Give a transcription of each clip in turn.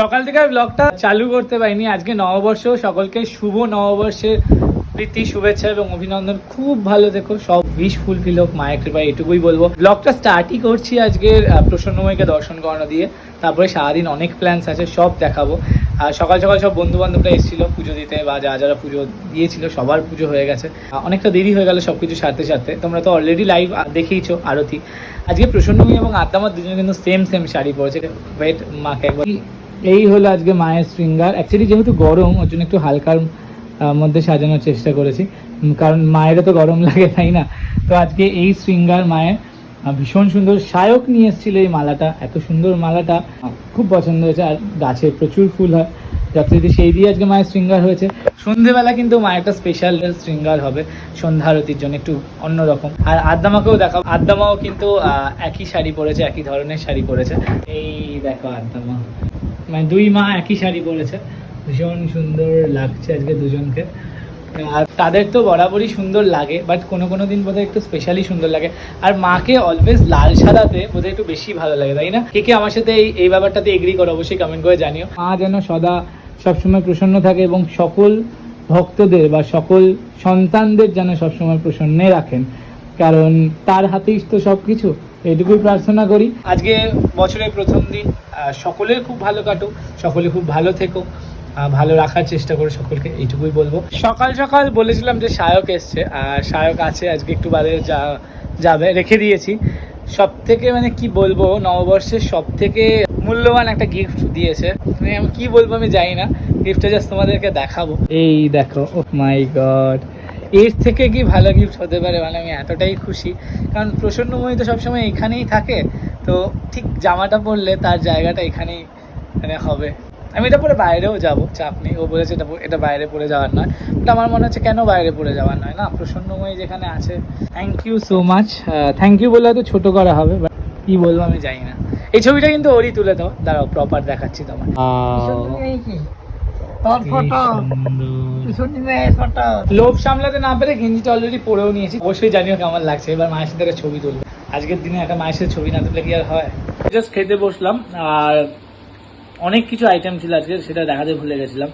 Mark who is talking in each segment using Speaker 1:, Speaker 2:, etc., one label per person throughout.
Speaker 1: সকাল থেকে ব্লগটা চালু করতে পারিনি। আজকে নববর্ষ, সকলকে শুভ নববর্ষের প্রীতি, শুভেচ্ছা এবং অভিনন্দন। খুব ভালো দেখো সব উইশ ফুলফিল হোক, মায়ের কৃপায় এটুকুই বলব। ব্লগটা স্টার্টই করছি আজকের প্রসন্নময়কে দর্শন করানো দিয়ে। তারপরে সারাদিন অনেক প্ল্যান্স আছে, সব দেখাবো। আর সকাল সকাল সব বন্ধু বান্ধবরা এসেছিল, পুজো দিতে বা যারা যারা পুজো দিয়েছিল, সবার পুজো হয়ে গেছে। অনেকটা দেরি হয়ে গেল সব কিছু সারতে সারতে। তোমরা তো অলরেডি লাইভ দেখেইছো আরতি। আজকে প্রসন্নময়ী এবং আদ্দামার দুজনে কিন্তু সেম সেম শাড়ি পরেছে। ওয়েট মাকে একবার এই হলো আজকে মায়ের শৃঙ্গার। অ্যাকচুয়ালি যেহেতু গরম, ওর জন্য একটু হালকার মধ্যে সাজানোর চেষ্টা করেছি। কারণ মায়েরও তো গরম লাগে, তাই না? তো আজকে এই শৃঙ্গার মায়ের ভীষণ সুন্দর শায়ক নিয়ে এসেছিল এই মালাটা। এত সুন্দর মালাটা খুব পছন্দ হয়েছে, আর গাছে প্রচুর ফুল হয়। যথারীতি সেই দিয়ে আজকে মায়ের শৃঙ্গার হয়েছে। সন্ধেবেলা কিন্তু মায়ের একটা স্পেশাল শৃঙ্গার হবে, সন্ধ্যা আরতির জন্য একটু অন্যরকম। আর আদ্দামাকেও দেখাও আদ্দামাও কিন্তু একই শাড়ি পরেছে, একই ধরনের শাড়ি পরেছে। এই দেখো আদ্দামা। মানে দুই মা একই শাড়ি পরেছে। ভীষণ সুন্দর লাগছে আজকে দুজনকে। আর তাদের তো বরাবরই সুন্দর লাগে বাট কোনো কোনো দিন বোধহয় একটু স্পেশালি সুন্দর লাগে। আর মাকে অলওয়েজ লাল সাদাতে বোধহয় একটু বেশি ভালো লাগে, তাই না? কে কে আমার সাথে এই এই ব্যাপারটাতে এগ্রি করো, অবশ্যই কমেন্ট করে জানিও। মা যেন সদা সবসময় প্রসন্ন থাকে এবং সকল ভক্তদের বা সকল সন্তানদের যেন সবসময় প্রসন্নে রাখেন। কারণ তার হাতেই তো সব কিছু এটুকুই প্রার্থনা করি। আজকে বছরের প্রথম দিন আহ, সকলের খুব ভালো কাটুক সকলে খুব ভালো থেকো ভালো রাখার চেষ্টা করো সকলকে এইটুকুই বলব। সকাল সকাল বলেছিলাম যে শায়ক এসছে আর শায়ক আছে আজকে একটু বাদে যা যাবে রেখে দিয়েছি। সব থেকে মানে কি বলব নববর্ষের সব থেকে মূল্যবান একটা গিফট দিয়েছে। মানে আমি কি বলব আমি জানি না গিফটটা জাস্ট তোমাদেরকে দেখাবো। এই দেখো ও মাই গড এর থেকে কি ভালো গিফট হতে পারে মানে আমি এতটাই খুশি। কারণ প্রসন্নময়ী তো সবসময় এখানেই থাকে, তো ঠিক জামাটা পরলে তার জায়গাটা এখানেই মানে হবে। আমি এটা পরে বাইরেও যাব, চাপ নেই। ও বলেছে এটা এটা বাইরে পরে যাওয়ার নয়। বাট আমার মনে হচ্ছে কেন বাইরে পরে যাওয়ার নয়? না, প্রসন্নময়ী যেখানে আছে thank you so much thank you বলে হয়তো ছোটো করা হবে কি বলব আমি জানি না। এই ছবিটা কিন্তু ওরই তুলে দাও। দাঁড়াও প্রপার দেখাচ্ছি তোমার
Speaker 2: তোর ফটো।
Speaker 1: লোভ সামলাতে না পেরে গেঞ্জিটা অলরেডি পরেও নিয়েছি। অবশ্যই জানিও কেমন লাগছে। এবার মায়ের সাথে একটা ছবি তুলবো। আজকের দিনে একটা মায়ের সাথে ছবি না তুললে কি আর হয়? জাস্ট খেতে বসলাম আর অনেক কিছু আইটেম ছিল আজকে সেটা দেখাতে ভুলে গেছিলাম।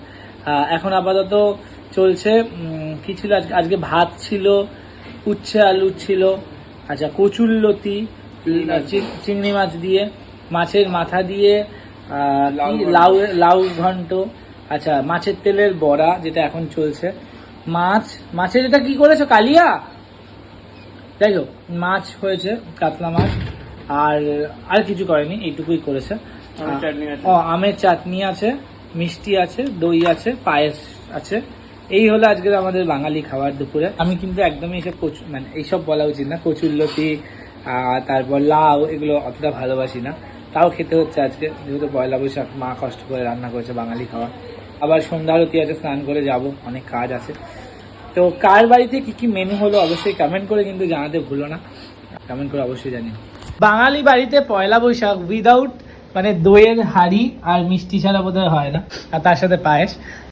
Speaker 1: এখন আপাতত চলছে কি ছিল আজকে? আজকে ভাত ছিল উচ্ছে আলু ছিল আচ্ছা কচুল্লতি চি- চিংড়ি মাছ দিয়ে মাছের মাথা দিয়ে। লাউ লাউ ঘন্ট। আচ্ছা মাছের তেলের বড়া যেটা এখন চলছে। মাছ মাছের এটা কি করেছ কালিয়া? যাই হোক মাছ হয়েছে কাতলা মাছ। আর আর কিছু করেনি এইটুকুই করেছে।
Speaker 2: আমের চাটনি আছে।
Speaker 1: ও আমের চাটনি আছে মিষ্টি আছে দই আছে পায়েস আছে। এই হলো আজকের আমাদের বাঙালি খাবার দুপুরে। আমি কিন্তু একদমই এসব কচু মানে এইসব বলা উচিত না। কচুরলতি আহ, তারপর লাউ এগুলো অতটা ভালোবাসি না। তাও খেতে হচ্ছে আজকে যেহেতু পয়লা বৈশাখ মা কষ্ট করে রান্না করেছে বাঙালি খাবার। আবার সন্ধ্যা আরতি আছে, স্নান করে যাব, অনেক কাজ আছে। তো কার বাড়িতে কি কি মেনু হলো অবশ্যই কমেন্ট করে কিন্তু জানাতে ভুলো না। কমেন্ট করে অবশ্যই জানি বাঙালি বাড়িতে পয়লা বৈশাখ উইদাউট মানে দইয়ের হাড়ি আর মিষ্টি ছাড়া বোধহয় হয় না, আর তার সাথে পায়েস।